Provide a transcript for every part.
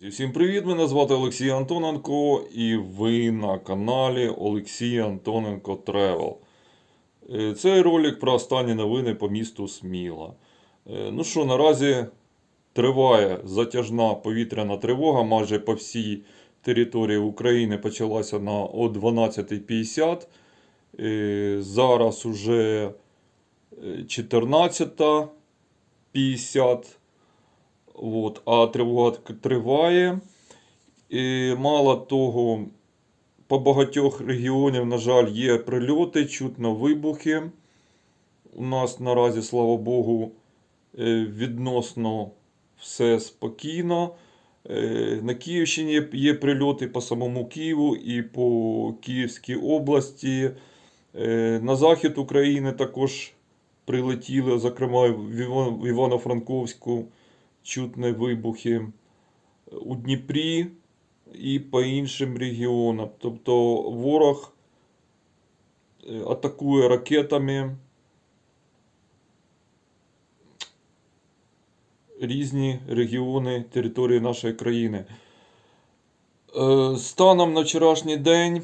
Всім привіт! Мене звати Олексій Антоненко, і ви на каналі Олексій Антоненко Тревел. Е, Цей ролик про останні новини по місту Сміла. Е, Ну що, наразі триває затяжна повітряна тривога майже по всій території України почалася на о 12.50. Е, Зараз уже е, 14.50. От, а тривога триває. І мало того, по багатьох регіонів, на жаль, є прильоти, чутно вибухи. У нас наразі, слава Богу, е, відносно все спокійно. Е, На Київщині є- прильоти по самому Києву і по Київській області. Е, На захід України також прилетіли, зокрема в Івано-Франковську чутні вибухи у Дніпрі і по іншим регіонам. Тобто ворог е, атакує ракетами різні регіони території нашої країни. Е, Станом на вчорашній день,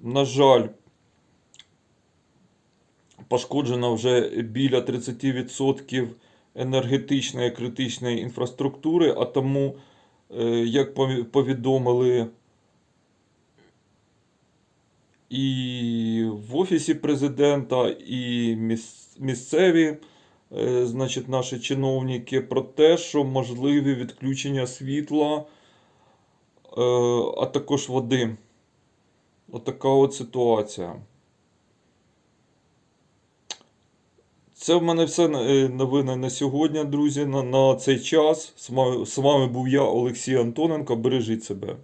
на жаль, пошкоджено вже біля 30% енергетичної критичної інфраструктури, а тому, е, як пові- повідомили і в Офісі президента, і місцеві, е, значить, наші чиновники про те, що можливі відключення світла, е, а також води. Отака от ситуація. Це в мене все е, новини на сьогодні, друзі, на, на цей час. З вами був я, Олексій Антоненко. Бережіть себе.